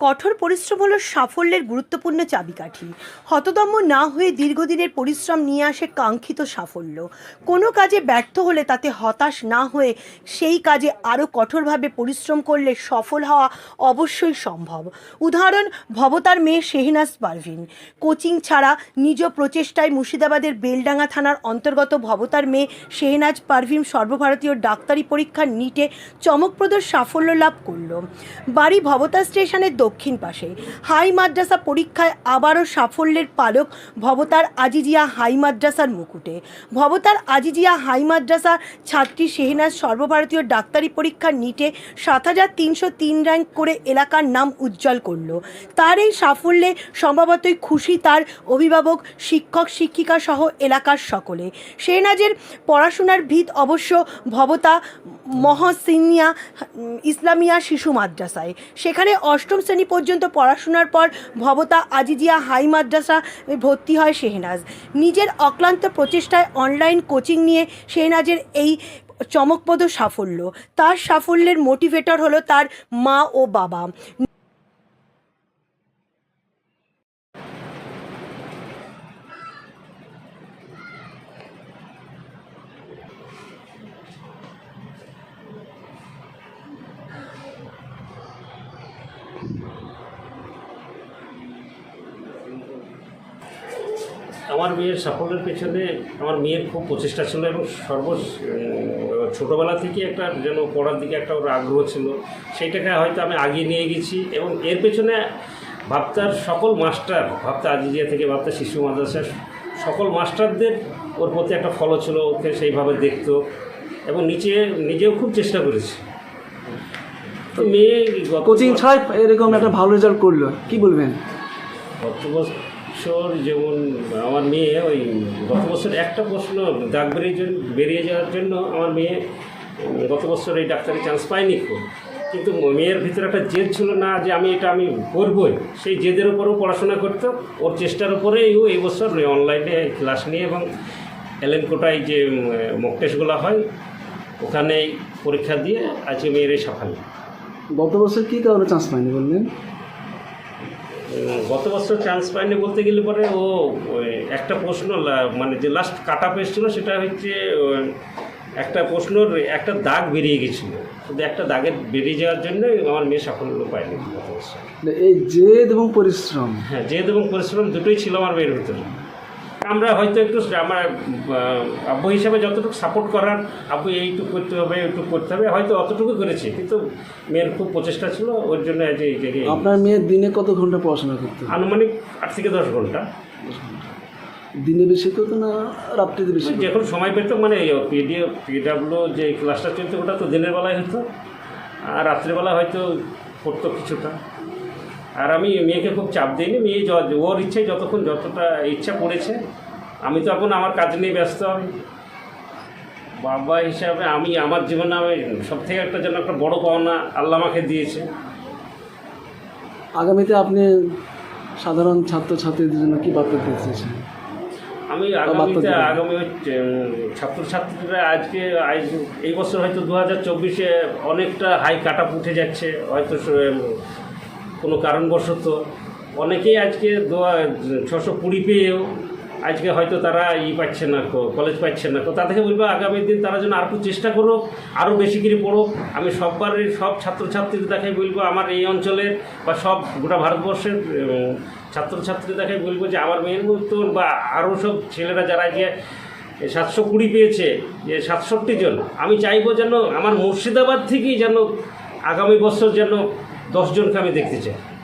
কঠোর পরিশ্রম হলো সাফল্যের গুরুত্বপূর্ণ চাবিকাঠি। হতদম্য না হয়ে দীর্ঘদিনের পরিশ্রম নিয়ে আসে কাঙ্ক্ষিত সাফল্য। কোনো কাজে ব্যর্থ হলে তাতে হতাশ না হয়ে সেই কাজে আরও কঠোরভাবে পরিশ্রম করলে সফল হওয়া অবশ্যই সম্ভব। উদাহরণ, ভবতার মেয়ে শেহনাজ পারভিন কোচিং ছাড়া নিজ প্রচেষ্টায় মুর্শিদাবাদের বেলডাঙ্গা থানার অন্তর্গত ভবতার মেয়ে শেহনাজ পারভিন সর্বভারতীয় ডাক্তারি পরীক্ষার নিটে চমকপ্রদ সাফল্য লাভ করল। বাড়ি ভবতা স্টেশনের দক্ষিণ পাশে। হাই মাদ্রাসা পরীক্ষায় আবারও সাফল্যের পালক ভবতার আজিজিয়া হাই মাদ্রাসার মুকুটে। ভবতার আজিজিয়া হাই মাদ্রাসা ছাত্রী শেহনাজ সর্বভারতীয় ডাক্তারি পরীক্ষার নিটে সাত হাজার তিনশো তিন র্যাঙ্ক করে এলাকার নাম উজ্জ্বল করল। তার এই সাফল্যে সম্ভবতই খুশি তার অভিভাবক, শিক্ষক, শিক্ষিকা সহ এলাকার সকলে। শেহনাজের পড়াশোনার ভিত অবশ্য ভবতা মহসিনিয়া ইসলামিয়া শিশু মাদ্রাসায়। সেখানে অষ্টম শ্রেণি পর্যন্ত পড়াশোনার পর ভবতা আজিজিয়া হাই মাদ্রাসা ভর্তি হয় শেহনাজ। নিজের অক্লান্ত প্রচেষ্টায় অনলাইন কোচিং নিয়ে শেহনাজের এই চমকপ্রদ সাফল্য। তার সাফল্যের মোটিভেটর হলো তার মা ও বাবা। আমার মেয়ের সাফল্যের পেছনে আমার মেয়ের খুব প্রচেষ্টা ছিল এবং সর্ব ছোটোবেলা থেকে একটা যেন পড়ার দিকে একটা ওর আগ্রহ ছিল সেইটাকে হয়তো আমি আগিয়ে নিয়ে গেছি এবং এর পেছনে ভাবতার সকল মাস্টার ভাবতা আজিজিয়া থেকে ভাবতা শিশু মাদ্রাসার সকল মাস্টারদের ওর প্রতি একটা ফলো ছিল ওকে সেইভাবে দেখতো এবং নিচে নিজেও খুব চেষ্টা করেছি। তো মেয়ে কোচিং ছাড়াই এরকম একটা ভালো রেজাল্ট করল কি বলবেন? গত বছর যেমন আমার মেয়ে ওই গত বছর একটা প্রশ্ন দাগ বেরিয়ে বেরিয়ে যাওয়ার জন্য আমার মেয়ে গত বছর এই ডাক্তারি চান্স পায়নি খুব। কিন্তু মেয়ের ভিতরে একটা জেদ ছিল না যে আমি এটা আমি করবই। সেই জেদের উপরেও পড়াশোনা করতো। ওর চেষ্টার উপরেই ও এই বছর অনলাইনে ক্লাস নিয়ে এবং এলেন কোটায় যে মক হয়, ওখানেই পরীক্ষা দিয়ে আজকে মেয়ের এই সাফল্য। গত বছর কী কারণে চান্স পায়নি বললেন? গত বছর চান্স পায়নি বলতে গেলে পরে ও ওই একটা প্রশ্ন মানে যে লাস্ট কাট আপ এসেছিল সেটা হচ্ছে একটা প্রশ্নর একটা দাগ বেরিয়ে গেছিল। শুধু একটা দাগের বেরিয়ে যাওয়ার জন্য আমার মেয়ে সাফল্য পায়নি গত বছর। এই জেদ এবং পরিশ্রম। হ্যাঁ জেদ এবং পরিশ্রম দুটোই ছিল আমার মেয়ের ভিতরে। আমরা হয়তো একটু আমার আব্বু হিসাবে যতটুকু সাপোর্ট করার আব্বু এইটুকু করতে হবে এইটুকু করতে হবে হয়তো অতটুকু করেছি। কিন্তু মেয়ের খুব প্রচেষ্টা ছিল ওর জন্য আজ এই জায়গায় আপনার মেয়ের দিনে কত ঘণ্টা পড়াশোনা করতে? আনুমানিক আট থেকে দশ ঘণ্টা। দিনে বেশি করতো না রাত্রিতে বেশি যখন সময় পেত মানে পিডিএ পিডাব্লিউ যে ক্লাসটা চলতো ওটা তো দিনের বেলায় হতো আর রাত্রেবেলা হয়তো পড়তো কিছুটা। আর আমি মেয়েকে খুব চাপ দিইনি মেয়ে ওর ইচ্ছে যতক্ষণ যতটা ইচ্ছা পড়েছে আমি তো এখন আমার কাজ নিয়ে ব্যস্ত। আমি বাবা হিসাবে আমি আমার জীবনে আমি সব থেকে একটা যেন একটা বড় পাওনা আল্লাহ আমাকে দিয়েছে। আগামীতে আপনি সাধারণ ছাত্রছাত্রীদের জন্য কী বার্তা দিতে চেয়েছেন আমি আগামীতে আগামী হচ্ছে ছাত্রছাত্রীরা আজকে আজ এই বছর হয়তো দু হাজার চব্বিশে অনেকটা হাই কাট উঠে যাচ্ছে হয়তো কোনো কারণবশত অনেকেই আজকে ছশো কুড়ি পেয়েও আজকে হয়তো তারা ই পাচ্ছে না কলেজ পাচ্ছে না। তাদেরকে বলব, আগামী দিন তারা যেন আর একটু চেষ্টা করো আরও বেশি করে পড়ো আমি সববারের, সব ছাত্রছাত্রীদের দেখাই বলব, আমার এই অঞ্চলের বা সব গোটা ভারতবর্ষের ছাত্রছাত্রীদের দেখাই বলব যে আমার মেয়ের মতন বা আরও সব ছেলেরা যারা যে সাতশো কুড়ি পেয়েছে, যে সাতষট্টি জন, আমি চাইব যেন আমার মুর্শিদাবাদ থেকেই যেন আগামী বছর যেন দশজনকে আমি দেখতে চাই।